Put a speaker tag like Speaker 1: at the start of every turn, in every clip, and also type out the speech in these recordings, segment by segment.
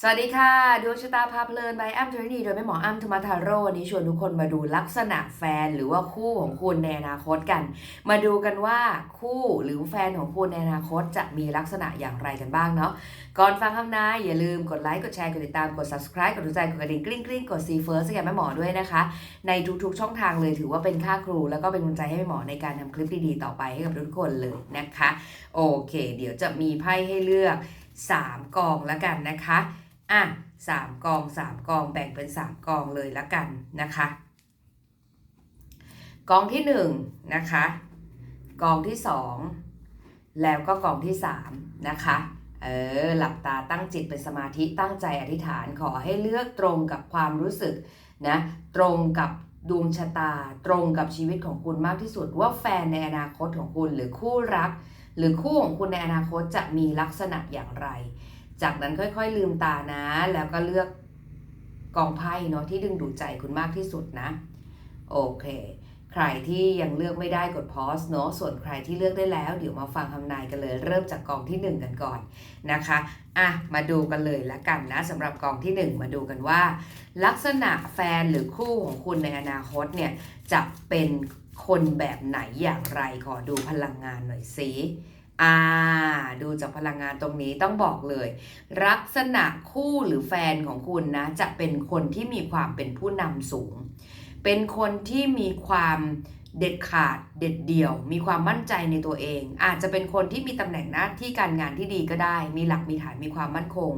Speaker 1: สวัสดีค่ะดวงชะตาพาเพลิน by อ้ำเทรนีโดยแม่หมออ้ำธรรมทาโร่วันนี้ชวนทุกคนมาดูลักษณะแฟนหรือว่าคู่ของคุณในอนาคตกัน มาดูกันว่าคู่หรือแฟนของคุณในอนาคตจะมีลักษณะอย่างไรกันบ้างเนาะก่อนฟังคำนายอย่าลืมกดไลค์กดแชร์กดติดตามกด subscribe กดถูกใจกดกระดิ่งกริ๊งกริ๊งกด see first ให้กับแม่หมอด้วยนะคะ ในทุกๆช่องทางเลยถือว่าเป็นค่าครู แล้วก็เป็นกำลังใจให้แม่หมอในการทำคลิปดีๆต่อไปให้กับทุกคนเลยนะคะ โอเค เดี๋ยวจะมีไพ่ให้เลือก 3 กองแล้วกันนะคะ อะสามกองสามกองแบ่งเป็นสามกองเลยละกันนะคะ กองที่หนึ่งนะคะ กองที่สองแล้วก็กองที่สามนะคะเออหลับตาตั้งจิตเป็นสมาธิตั้งใจอธิษฐานขอให้เลือกตรงกับความรู้สึกนะตรงกับดวงชะตา ตรงกับชีวิตของคุณมากที่สุด ว่าแฟนในอนาคตของคุณหรือคู่รัก หรือคู่ของคุณในอนาคตจะมีลักษณะอย่างไร จากนั้นค่อยๆลืมตานะ แล้วก็เลือกกองไพ่เนาะที่ดึงดูดใจคุณมากที่สุดนะ โอเค ใครที่ยังเลือกไม่ได้กดพอสเนาะส่วนใครที่เลือกได้แล้ว เดี๋ยวมาฟังคำนายกันเลย เริ่มจากกองที่ 1 กันก่อนนะคะอะมาดูกันเลยละกันนะสำหรับกองที่ 1 มาดูกันว่า ลักษณะแฟนหรือคู่ของคุณในอนาคตเนี่ยจะเป็นคนแบบไหนอย่างไรขอดูพลังงานหน่อยสิ อ่า ดูจากพลังงานตรงนี้ต้องบอกเลย ลักษณะคู่หรือแฟนของคุณนะ จะเป็นคนที่มีความเป็นผู้นำสูง เป็นคนที่มีความเด็ดขาดเด็ดเดี่ยว มีความมั่นใจในตัวเอง อาจจะเป็นคนที่มีตำแหน่งหน้าที่การงานที่ดีก็ได้ มีหลักมีฐานมีความมั่นคง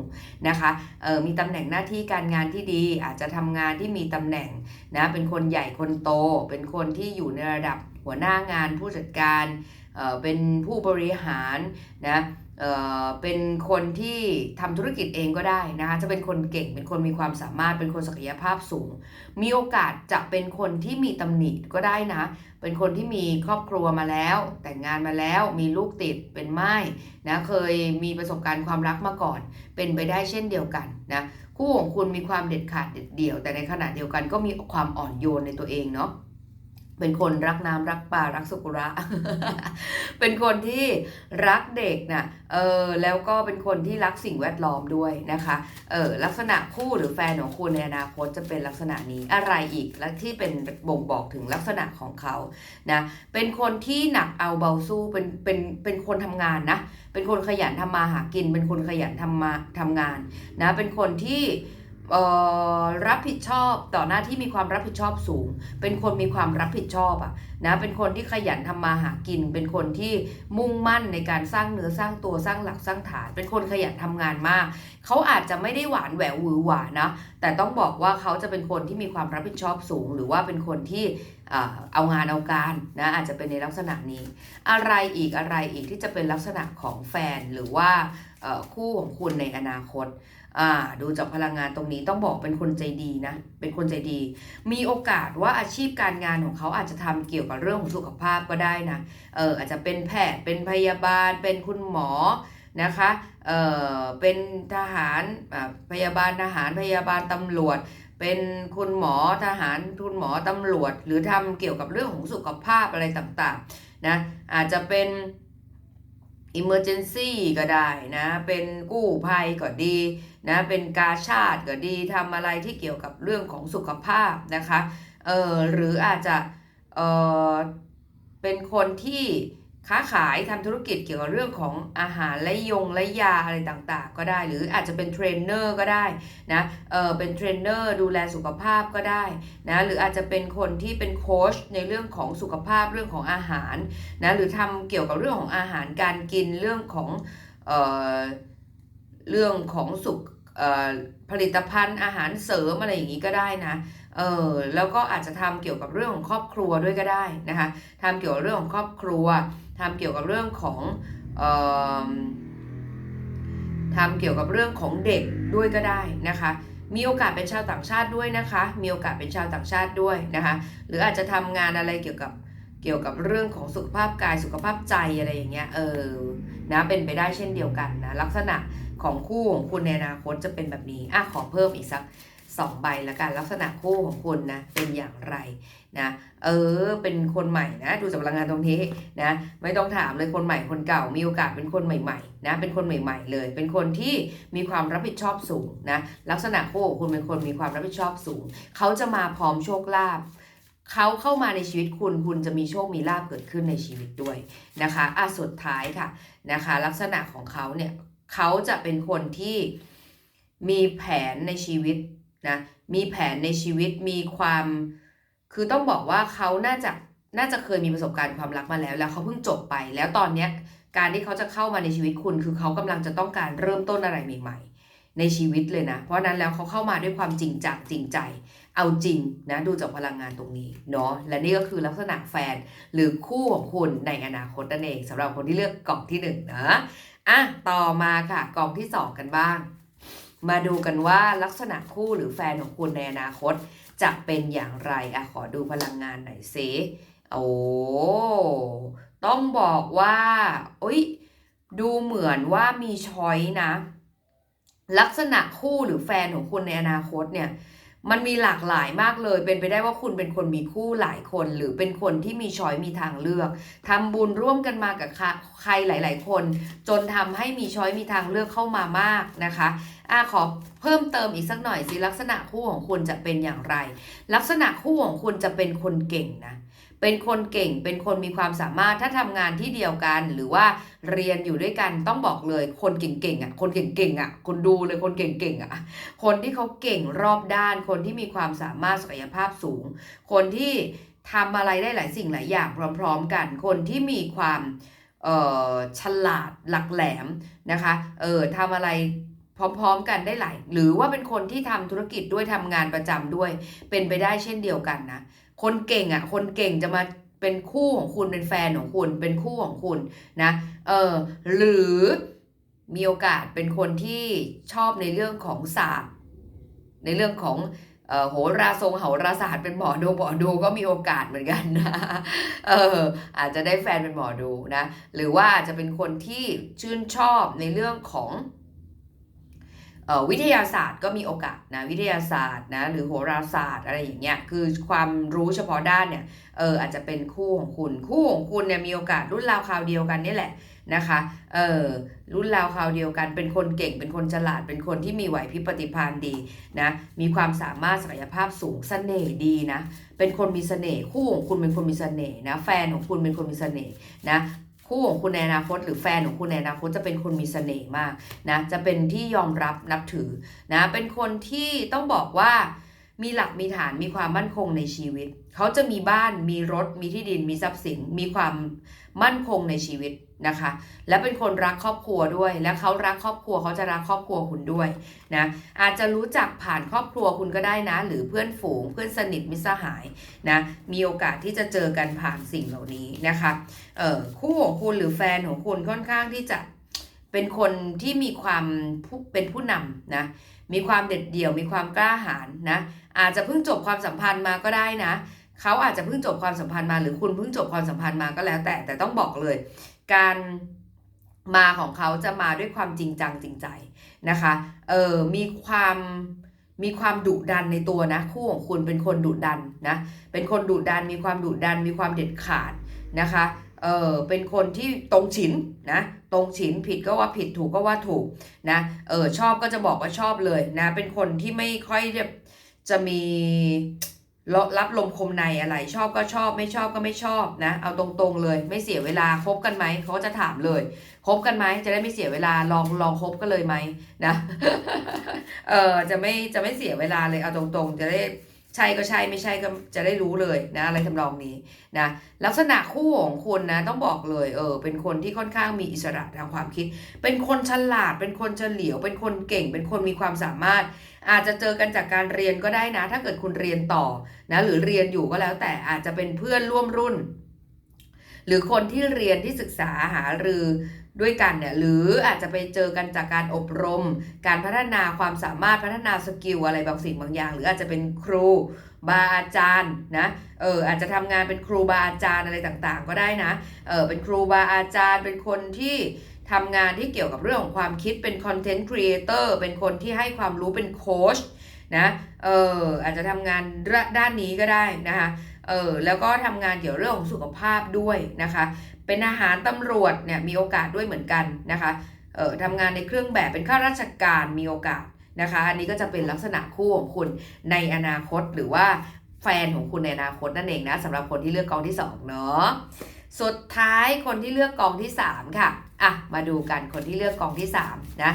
Speaker 1: นะคะเออมีตำแหน่งหน้าที่การงานที่ดี อาจจะทำงานที่มีตำแหน่งนะเป็นคนใหญ่คนโต เป็นคนที่อยู่ในระดับหัวหน้างานผู้จัดการ เป็นผู้บริหารนะเเป็นคนที่ทำธุรกิจเองก็ได้นะคะจะเป็นคนเก่งเป็นคนมีความสามารถเป็นคนศักยภาพสูง มีโอกาสจะเป็นคนที่มีตำหนิก็ได้นะ เป็นคนที่มีครอบครัวมาแล้ว แต่งงานมาแล้วมีลูกติดเป็นไม้นะเคยมีประสบการณ์ความรักมาก่อน เป็นไปได้เช่นเดียวกันนะคู่ของคุณมีความเด็ดขาดเด็ดเดี่ยว แต่ในขณะเดียวกันก็มีความอ่อนโยนในตัวเองเนาะ เป็นคนรักน้ำรักป่ารักสุกุระ เป็นคนที่รักเด็กนะเออแล้วก็เป็นคนที่รักสิ่งแวดล้อมด้วยนะคะ เออลักษณะคู่หรือแฟนของคุณในอนาคตจะเป็นลักษณะนี้อะไรอีกและที่เป็นบ่งบอกถึงลักษณะของเขานะ เป็นคนที่หนักเอาเบาสู้เป็นเป็นเป็นคนทำงานนะ เป็นคนขยันทำมาหากิน เป็นคนขยันทำมาทำงานนะ เป็นคนที่ รับผิดชอบต่อหน้าที่มีความรับผิดชอบสูง เป็นคนมีความรับผิดชอบอะ นะเป็นคนที่ขยันทำมาหากิน เป็นคนที่มุ่งมั่นในการสร้างเนื้อสร้างตัวสร้างหลักสร้างฐาน เป็นคนขยันทำงานมาก เขาอาจจะไม่ได้หวานแหววหวือหวานะแต่ต้องบอกว่าเขาจะเป็นคนที่มีความรับผิดชอบสูง หรือว่าเป็นคนที่เอางานเอาการนะอาจจะเป็นในลักษณะนี้ อะไรอีกอะไรอีกที่จะเป็นลักษณะของแฟนหรือว่าคู่ของคุณในอนาคตาดูจากพลังงานตรงนี้ต้องบอกเป็นคนใจดีนะ เป็นคนใจดี มีโอกาสว่าอาชีพการงานของเขาอาจจะทำเกี่ยวกับเรื่องของสุขภาพก็ได้นะเอออาจจะเป็นแพทย์เป็นพยาบาล เป็นคุณหมอนะคะเออเป็นทหารอ่าพยาบาลทหารพยาบาลตำรวจ เป็นคุณหมอทหารคุณหมอตำรวจ หรือทำเกี่ยวกับเรื่องของสุขภาพอะไรต่างๆนะอาจจะเป็น emergency ก็ได้นะ เป็นกู้ภัยก็ดีนะ เป็นกาชาติก็ดีทำอะไรที่เกี่ยวกับเรื่องของสุขภาพนะคะ เออหรืออาจจะเออเป็นคนที่ค้าขายทำธุรกิจเกี่ยวกับเรื่องของอาหารและยงและยาอะไรต่างๆ ก็ได้ หรืออาจจะเป็นเทรนเนอร์ก็ได้นะเออเป็นเทรนเนอร์ดูแลสุขภาพก็ได้นะหรืออาจจะเป็นคนที่เป็นโค้ชในเรื่องของสุขภาพเรื่องของอาหารนะหรือทำเกี่ยวกับเรื่องของอาหารการกินเรื่องของเออเรื่องของสุขผลิตภัณฑ์อาหารเสริมอะไรอย่างนี้ก็ได้นะ เออแล้วก็อาจจะทำเกี่ยวกับเรื่องของครอบครัวด้วยก็ได้นะคะทำเกี่ยวกับเรื่องของครอบครัวทำเกี่ยวกับเรื่องของเอ่อทำเกี่ยวกับเรื่องของเด็กด้วยก็ได้นะคะ มีโอกาสเป็นชาวต่างชาติด้วยนะคะ มีโอกาสเป็นชาวต่างชาติด้วยนะคะ หรืออาจจะทำงานอะไรเกี่ยวกับเกี่ยวกับเรื่องของสุขภาพกายสุขภาพใจอะไรอย่างเงี้ย เออ นะเป็นไปได้เช่นเดียวกันนะลักษณะของคู่ของคุณในอนาคตจะเป็นแบบนี้อะขอเพิ่มอีกสัก 2 ใบละกันลักษณะคู่ของคุณนะเป็นอย่างไรนะเออเป็นคนใหม่นะดูจากพลังงานตรงนี้นะไม่ต้องถามเลยคนใหม่คนเก่ามีโอกาสเป็นคนใหม่ๆนะเป็นคนใหม่ ๆ เลย เป็นคนที่มีความรับผิดชอบสูงนะลักษณะคู่ของคุณเป็นคนมีความรับผิดชอบสูง เขาจะมาพร้อมโชคลาภเขาเข้ามาในชีวิตคุณคุณจะมีโชคมีลาภเกิดขึ้นในชีวิตด้วยนะคะอะสุดท้ายค่ะนะคะ ลักษณะของเขาเนี่ยเขาจะเป็นคนที่มีแผนในชีวิต นะมีแผนในชีวิตมีความ คือต้องบอกว่าเขาน่าจะน่าจะเคยมีประสบการณ์ความรักมาแล้ว แล้วเขาเพิ่งจบไป แล้วตอนเนี้ยการที่เขาจะเข้ามาในชีวิตคุณ คือเขากำลังจะต้องการเริ่มต้นอะไรใหม่ ๆ ในชีวิตเลยนะ เพราะฉะนั้นแล้วเขาเข้ามาด้วยความจริงจังจริงใจ เอาจริงนะดูจากพลังงานตรงนี้เนาะและนี่ก็คือลักษณะแฟนหรือคู่ของคุณในอนาคตนั่นเองสำหรับคนที่เลือกกล่องที่หนึ่งนะอะต่อมาค่ะกล่องที่สองกันบ้าง มาดูกันว่าลักษณะคู่หรือแฟนของคุณในอนาคต จะเป็นอย่างไรอะขอดูพลังงานหน่อยสิโอ้ต้องบอกว่าอุ้ยดูเหมือนว่ามีช้อยนะ ลักษณะคู่หรือแฟนของคุณในอนาคตเนี่ย มันมีหลากหลายมากเลย เป็นไปได้ว่าคุณเป็นคนมีคู่หลายคน หรือเป็นคนที่มีช้อยมีทางเลือกทำบุญร่วมกันมากับใครหลาย ๆ คน จนทำให้มีช้อยมีทางเลือกเข้ามามากนะคะอ่าขอเพิ่มเติมอีกสักหน่อยสิลักษณะคู่ของคุณจะเป็นอย่างไร ลักษณะคู่ของคุณจะเป็นคนเก่งนะ เป็นคนเก่ง เป็นคนมีความสามารถถ้าทำงานที่เดียวกัน หรือว่าเรียนอยู่ด้วยกันต้องบอกเลย คนเก่งๆอะคนเก่งๆอะคุณดูเลยคนเก่งๆอะคนที่เขาเก่งรอบด้าน คนที่มีความสามารถศักยภาพสูง คนที่ทำอะไรได้หลายสิ่งหลายอย่างพร้อม ๆ กัน คนที่มีความเออฉลาดหลักแหลมนะคะ เออทำอะไร พร้อมๆกันได้หลายหรือว่าเป็นคนที่ทำธุรกิจด้วยทำงานประจำด้วย เป็นไปได้เช่นเดียวกันนะ คนเก่งอะ คนเก่งจะมาเป็นคู่ของคุณเป็นแฟนของคุณ เป็นคู่ของคุณนะเออหรือมีโอกาสเป็นคนที่ชอบในเรื่องของศาสตร์ ในเรื่องของเออโหราทรงโหราศาสตร์เป็นหมอดูหมอดูก็มีโอกาสเหมือนกันนะเอออาจจะได้แฟนเป็นหมอดูนะ หรือว่าจะเป็นคนที่ชื่นชอบในเรื่องของ วิทยาศาสตร์ก็มีโอกาสนะวิทยาศาสตร์นะหรือโหราศาสตร์อะไรอย่างเงี้ยคือความรู้เฉพาะด้านเนี่ยเอออาจจะเป็นคู่ของคุณ คู่ของคุณเนี่ยมีโอกาสรุ่นราวคราวเดียวกันนี่แหละนะคะเออรุ่นราวคราวเดียวกันเป็นคนเก่งเป็นคนฉลาดเป็นคนที่มีไหวพริบปฏิภาณดีนะมีความสามารถศักยภาพสูงเสน่ห์ดีนะเป็นคนมีเสน่ห์คู่ของคุณเป็นคนมีเสน่ห์นะแฟนของคุณเป็นคนมีเสน่ห์นะ คู่ของคุณในอนาคต หรือแฟนของคุณในอนาคตจะเป็นคนมีเสน่ห์มากนะจะเป็นที่ยอมรับนับถือนะเป็นคนที่ต้องบอกว่ามีหลักมีฐานมีความมั่นคงในชีวิต เขาจะมีบ้านมีรถมีที่ดินมีทรัพย์สินมีความมั่นคงในชีวิต นะคะ และเป็นคนรักครอบครัวด้วย และเขารักครอบครัวเขาจะรักครอบครัวคุณด้วยนะอาจจะรู้จักผ่านครอบครัวคุณก็ได้นะ หรือเพื่อนฝูง เพื่อนสนิทมิตรสหายนะมีโอกาสที่จะเจอกันผ่านสิ่งเหล่านี้นะคะเอ่อคู่ของคุณหรือแฟนของคุณค่อนข้างที่จะเป็นคนที่มีความเป็นผู้นำนะมีความเด็ดเดี่ยวมีความกล้าหาญนะอาจจะเพิ่งจบความสัมพันธ์มาก็ได้นะเขาอาจจะเพิ่งจบความสัมพันธ์มาหรือคุณเพิ่งจบความสัมพันธ์มาก็แล้วแต่แต่ต้องบอกเลย การมาของเขาจะมาด้วยความจริงจังจริงใจนะคะ เออมีความมีความดุดันในตัวนะ คู่ของคุณเป็นคนดุดันนะ เป็นคนดุดันมีความดุดันมีความเด็ดขาดนะคะ เออเป็นคนที่ตรงฉินนะตรงฉินผิดก็ว่าผิดถูกก็ว่าถูกนะเออชอบก็จะบอกว่าชอบเลยนะ เป็นคนที่ไม่ค่อยจะจะมี รับลมคมในอะไร ชอบก็ชอบไม่ชอบก็ไม่ชอบนะ เอาตรงๆเลย ไม่เสียเวลาคบกันไหมเขาจะถามเลยคบกันไหมจะได้ไม่เสียเวลาลองลองคบกันเลยไหมนะเออจะไม่จะไม่เสียเวลาเลยเอาตรงๆ จะได้ใช่ก็ใช่ไม่ใช่ก็จะได้รู้เลยนะอะไรทำนองนี้นะลักษณะคู่ของคุณนะต้องบอกเลยเออเป็นคนที่ค่อนข้างมีอิสระทางความคิด เป็นคนฉลาด เป็นคนเฉลียว เป็นคนเก่ง เป็นคนมีความสามารถ อาจจะเจอกันจากการเรียนก็ได้นะ ถ้าเกิดคุณเรียนต่อนะหรือเรียนอยู่ก็แล้วแต่อาจจะเป็นเพื่อนร่วมรุ่น หรือคนที่เรียนที่ศึกษาหารือด้วยกันเนี่ยหรืออาจจะไปเจอกันจากการอบรม การพัฒนาความสามารถพัฒนาสกิลอะไรบางสิ่งบางอย่าง หรืออาจจะเป็นครูบาอาจารย์นะเอออาจจะทำงานเป็นครูบาอาจารย์อะไรต่างๆ ก็ได้นะเออเป็นครูบาอาจารย์เป็นคนที่ ทำงานที่เกี่ยวกับเรื่องของความคิดเป็นคอนเทนต์ครีเอเตอร์เป็นคนที่ให้ความรู้เป็นโค้ชนะเอออาจจะทำงานด้านนี้ก็ได้นะคะเออแล้วก็ทำงานเกี่ยวเรื่องของสุขภาพด้วยนะคะ เป็นอาหารตำรวจเนี่ยมีโอกาสด้วยเหมือนกันนะคะเออทำงานในเครื่องแบบเป็นข้าราชการมีโอกาสนะคะอันนี้ก็จะเป็นลักษณะคู่ของคุณในอนาคตหรือว่าแฟนของคุณในอนาคตนั่นเองนะสำหรับคนที่เลือกกองที่2เนาะ สุดท้ายคนที่เลือกกองที่ 3 ค่ะอะ มาดูกันคนที่เลือกกองที่3นะ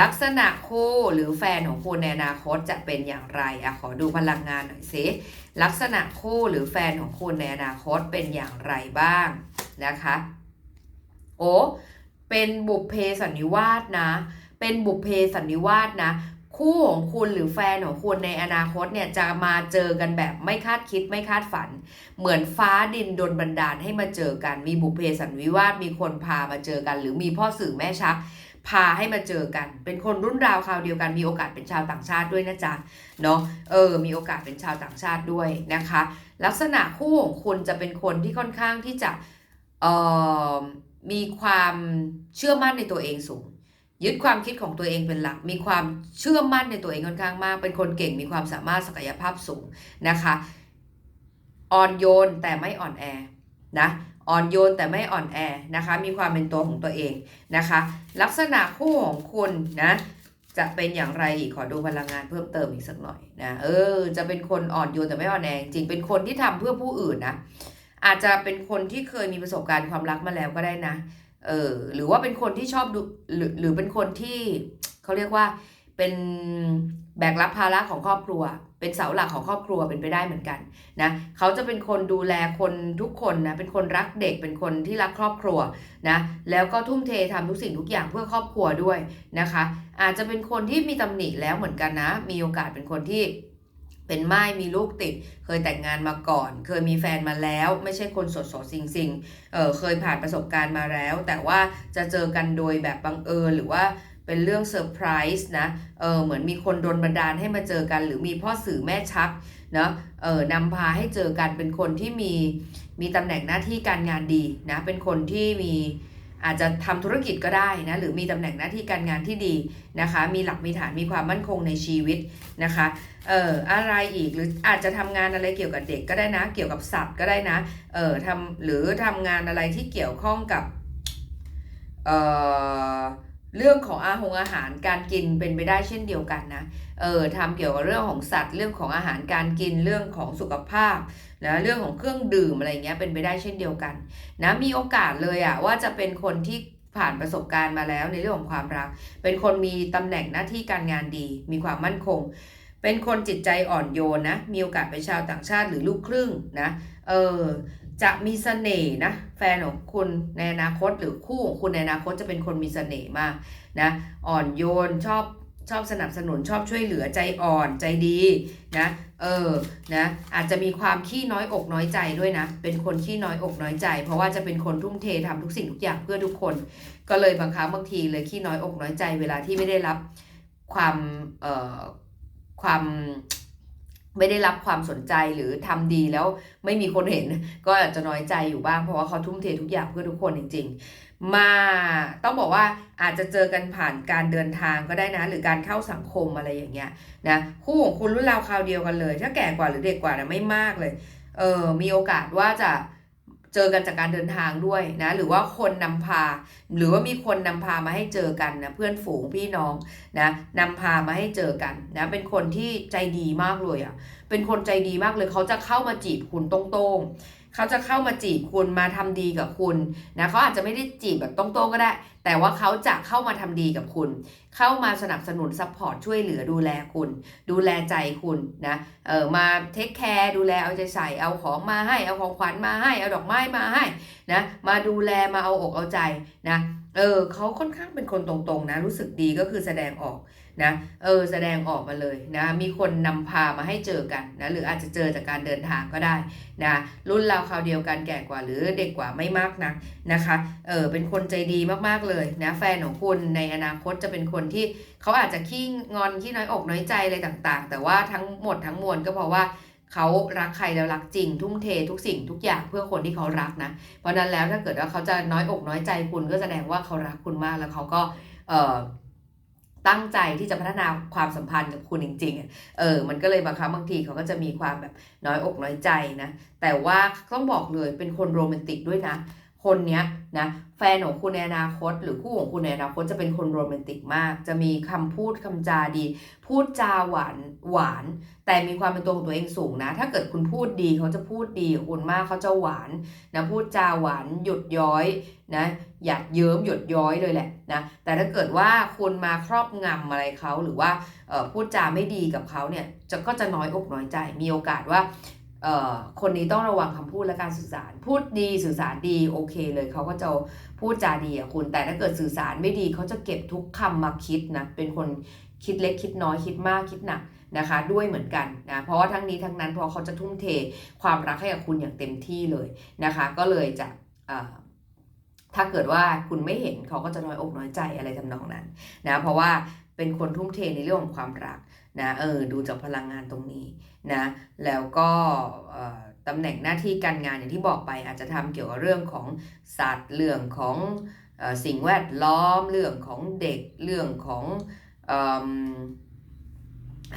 Speaker 1: ลักษณะคู่หรือแฟนของคุณในอนาคตจะเป็นอย่างไรอะขอดูพลังงานหน่อยสิลักษณะคู่หรือแฟนของคุณในอนาคตเป็นอย่างไรบ้างนะคะโอ้เป็นบุพเพสันนิวาสนะ เป็นบุพเพสันนิวาสนะ คู่ของคุณหรือแฟนของคุณในอนาคตเนี่ยจะมาเจอกันแบบไม่คาดคิดไม่คาดฝัน เหมือนฟ้าดินดนบันดาลให้มาเจอกัน มีบุพเพสันนิวาสมีคนพามาเจอกัน หรือมีพ่อสื่อแม่ชัก พาให้มาเจอกัน เป็นคนรุ่นราวคราวเดียวกันมีโอกาสเป็นชาวต่างชาติด้วยนะจ๊ะเนาะเออ มีโอกาสเป็นชาวต่างชาติด้วยนะคะ ลักษณะคู่ของคุณจะเป็นคนที่ค่อนข้างที่จะเอ่อมีความเชื่อมั่นในตัวเองสูง ยึดความคิดของตัวเองเป็นหลัก มีความเชื่อมั่นในตัวเองค่อนข้างมาก เป็นคนเก่ง มีความสามารถศักยภาพสูงนะคะ อ่อนโยนแต่ไม่อ่อนแอนะ อ่อนโยนแต่ไม่อ่อนแอนะคะ มีความเป็นตัวของตัวเองนะคะ ลักษณะคู่ของคุณนะจะเป็นอย่างไรอีกขอดูพลังงานเพิ่มเติมอีกสักหน่อยนะ เออ จะเป็นคนอ่อนโยนแต่ไม่อ่อนแอจริงเป็นคนที่ทำเพื่อผู้อื่นนะ อาจจะเป็นคนที่เคยมีประสบการณ์ความรักมาแล้วก็ได้นะ เออหรือว่าเป็นคนที่ชอบดูหรือหรือเป็นคนที่เขาเรียกว่าเป็นแบกรับภาระของครอบครัว เป็นเสาหลักของครอบครัวเป็นไปได้เหมือนกันนะเขาจะเป็นคนดูแลคนทุกคนนะเป็นคนรักเด็กเป็นคนที่รักครอบครัวนะแล้วก็ทุ่มเททำทุกสิ่งทุกอย่างเพื่อครอบครัวด้วยนะคะ อาจจะเป็นคนที่มีตำหนิแล้วเหมือนกันนะ มีโอกาสเป็นคนที่ เป็นไม้มีลูกติด เคยแต่งงานมาก่อน เคยมีแฟนมาแล้ว ไม่ใช่คนสดสดสิงสิงเออเคยผ่านประสบการณ์มาแล้ว แต่ว่าจะเจอกันโดยแบบบังเอิญหรือว่าเป็นเรื่องเซอร์ไพรส์นะ เออเหมือนมีคนโดนบันดาลให้มาเจอกัน หรือมีพ่อสื่อแม่ชักเนาะ เออนำพาให้เจอกันเป็นคนที่มีมีตำแหน่งหน้าที่การงานดีนะ เป็นคนที่มี อาจจะทำธุรกิจก็ได้นะหรือมีตำแหน่งหน้าที่การงานที่ดีนะคะ มีหลักมีฐานมีความมั่นคงในชีวิตนะคะเอ่ออะไรอีกหรืออาจจะทำงานอะไรเกี่ยวกับเด็กก็ได้นะ เกี่ยวกับสัตว์ก็ได้นะเอ่อทำหรือทำงานอะไรที่เกี่ยวข้องกับเอ่อ เรื่องของอาหงอาหารการกินเป็นไปได้เช่นเดียวกันนะ เออทำเกี่ยวกับเรื่องของสัตว์ เรื่องของอาหารการกินเรื่องของสุขภาพนะเรื่องของเครื่องดื่มอะไรเงี้ยเป็นไปได้เช่นเดียวกันนะมีโอกาสเลยอะว่าจะเป็นคนที่ผ่านประสบการณ์มาแล้วในเรื่องของความรัก เป็นคนมีตำแหน่งหน้าที่การงานดี มีความมั่นคง เป็นคนจิตใจอ่อนโยนนะ มีโอกาสเป็นชาวต่างชาติหรือลูกครึ่งนะ เออ จะมีเสน่ห์นะแฟนของคุณในอนาคตหรือคู่ของคุณในอนาคตจะเป็นคนมีเสน่ห์มากนะอ่อนโยนชอบชอบสนับสนุนชอบช่วยเหลือใจอ่อนใจดีนะเออนะอาจจะมีความขี้น้อยอกน้อยใจด้วยนะ เป็นคนขี้น้อยอกน้อยใจ เพราะว่าจะเป็นคนทุ่มเททำทุกสิ่งทุกอย่างเพื่อทุกคน ก็เลยบางครั้งบางทีเลยขี้น้อยอกน้อยใจ เวลาที่ไม่ได้รับความเอ่อความ ไม่ได้รับความสนใจหรือทำดีแล้วไม่มีคนเห็น ก็อาจจะน้อยใจอยู่บ้างเพราะว่าเขาทุ่มเททุกอย่างเพื่อทุกคนจริง ๆ มาต้องบอกว่าอาจจะเจอกันผ่านการเดินทางก็ได้นะ หรือการเข้าสังคมอะไรอย่างเงี้ยนะคู่ของคุณรุ่นราวคราวเดียวกันเลย ถ้าแก่กว่าหรือเด็กกว่านะไม่มากเลยเออมีโอกาสว่าจะ เจอกันจากการเดินทางด้วยนะหรือว่าคนนำพา หรือว่ามีคนนำพามาให้เจอกันนะเพื่อนฝูงพี่น้องนะนำพามาให้เจอกันนะเป็นคนที่ใจดีมากเลยอะ่ะเป็นคนใจดีมากเลยเขาจะเข้ามาจีบคุณตรงๆ เขาจะเข้ามาจีบคุณมาทำดีกับคุณนะเขาอาจจะไม่ได้จีบแบบตรงๆก็ได้ แต่ว่าเขาจะเข้ามาทำดีกับคุณ เข้ามาสนับสนุนซัพพอร์ตช่วยเหลือดูแลคุณ ดูแลใจคุณนะเออมาเทคแคร์ดูแลเอาใจใส่เอาของมาให้เอาของขวัญมาให้เอาดอกไม้มาให้นะมาดูแลมาเอาอกเอาใจนะเออเขาค่อนข้างเป็นคนตรงๆนะรู้สึกดีก็คือแสดงออก นะเออแสดงออกมาเลยนะมีคนนำพามาให้เจอกันนะหรืออาจจะเจอจากการเดินทางก็ได้นะรุ่นเราคราวเดียวกันแก่กว่าหรือเด็กกว่าไม่มากนักนะคะเออเป็นคนใจดีมากๆเลยนะแฟนของคุณในอนาคตจะเป็นคนที่เขาอาจจะขี้งอนขี้น้อยอกน้อยใจอะไรต่างๆ แต่ว่าทั้งหมดทั้งมวลก็เพราะว่าเขารักใครแล้วรักจริง ทุ่มเททุกสิ่งทุกอย่างเพื่อคนที่เขารักนะ เพราะนั้นแล้วถ้าเกิดว่าเขาจะน้อยอกน้อยใจคุณก็แสดงว่าเขารักคุณมากแล้วเขาก็เออ ตั้งใจที่จะพัฒนาความสัมพันธ์กับคุณจริงๆ เออ มันก็เลยบางครั้งบางทีเขาก็จะมีความแบบน้อยอกน้อยใจนะ แต่ว่าต้องบอกเลยเป็นคนโรแมนติกด้วยนะ คนเนี้ย นะแฟนของคุณในอนาคต หรือคู่ของคุณในอนาคตจะเป็นคนโรแมนติกมาก จะมีคำพูดคำจาดี พูดจาหวานหวาน แต่มีความเป็นตัวของตัวเองสูงนะ ถ้าเกิดคุณพูดดีเขาจะพูดดีกับคุณมากเขาจะหวานนะพูดจาหวานหยุดย้อยนะหยัดเยิ้มหยดย้อยเลยแหละนะแต่ถ้าเกิดว่าคุณมาครอบงำอะไรเขาหรือว่าพูดจาไม่ดีกับเขาเนี่ยจะก็จะน้อยอกน้อยใจมีโอกาสว่า คนนี้ต้องระวังคำพูดและการสื่อสาร พูดดีสื่อสารดีโอเคเลยเขาก็จะพูดจาดีอะคุณ แต่ถ้าเกิดสื่อสารไม่ดีเขาจะเก็บทุกคำมาคิดนะ เป็นคนคิดเล็กคิดน้อยคิดมากคิดหนักนะคะ ด้วยเหมือนกันนะเพราะว่าทั้งนี้ทั้งนั้นพราะเขาจะทุ่มเทความรักให้กับคุณอย่างเต็มที่เลยนะคะ ก็เลยจะถ้าเกิดว่าคุณไม่เห็นเขาก็จะน้อยอกน้อยใจอะไรทำนองนั้นนะเพราะว่าเป็นคนทุ่มเทในเรื่องของความรัก นะเออดูจากพลังงานตรงนี้นะแล้วก็ตำแหน่งหน้าที่การงานอย่างที่บอกไปอาจจะทำเกี่ยวกับเรื่องของสัตว์เรื่องของออสิ่งแวดล้อมเรื่องของเด็กเรื่องของ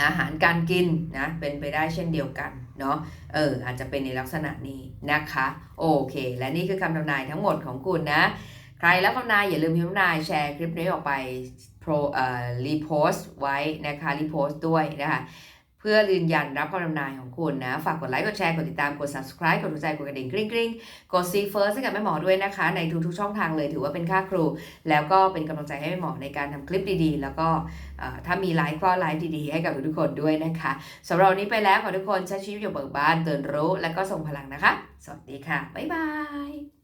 Speaker 1: อาหารการกินนะเป็นไปได้เช่นเดียวกันเนาะเอออาจจะเป็นในลักษณะนี้นะคะโอเค และนี่คือคำทำนายทั้งหมดของคุณนะ ใครแล้วคำนายอย่าลืมพิมพ์ทำนายแชร์คลิปนี้ออกไป รรีโพสต์ไว้นะคะรีโพสต์ด้วยนะคะเพื่อยืนยันรับคำทำนายของคุณนะ ฝากกดไลค์ กดแชร์ กดติดตาม กด subscribe กดหัวใจ กดกระดิ่งกริ๊งกริ๊งกด see first ให้กับแม่หมอด้วยนะคะ ในทุกๆช่องทางเลย ถือว่าเป็นค่าครู แล้วก็เป็นกำลังใจให้แม่หมอในการทำคลิปดีๆ แล้วก็ถ้ามีไลฟ์ก็ไลฟ์ดีๆ ให้กับทุกๆคนด้วยนะคะสำหรับวันนี้ไปแล้วขอทุกคนใช้ชีวิตอยู่เบิกบานตื่นรู้ และก็ส่งพลังนะคะ สวัสดีค่ะ บ๊ายบาย